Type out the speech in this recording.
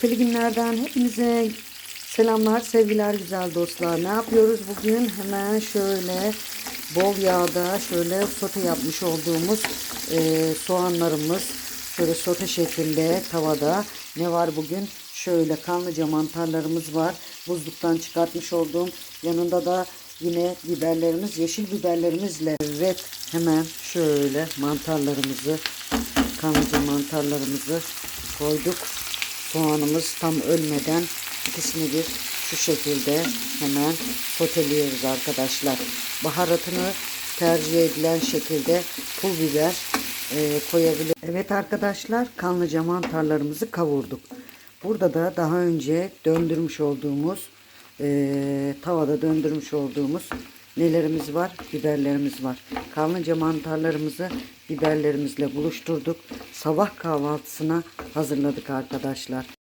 Keyifli günlerden hepinize selamlar, sevgiler güzel dostlar. Ne yapıyoruz bugün? Hemen şöyle bol yağda şöyle sote yapmış olduğumuz e, soğanlarımız şöyle sote şeklinde tavada. Ne var bugün? Şöyle kanlıca mantarlarımız var. Buzluktan çıkartmış olduğum yanında da yine biberlerimiz, yeşil biberlerimizle. Evet hemen şöyle mantarlarımızı, kanlıca mantarlarımızı koyduk soğanımız tam ölmeden ikisini bir şu şekilde hemen soteliyoruz arkadaşlar. Baharatını tercih edilen şekilde pul biber e, koyabilir. Evet arkadaşlar kanlıca mantarlarımızı kavurduk. Burada da daha önce döndürmüş olduğumuz e, tavada döndürmüş olduğumuz nelerimiz var? Biberlerimiz var. Kanlıca mantarlarımızı biberlerimizle buluşturduk. Sabah kahvaltısına hazırladık arkadaşlar.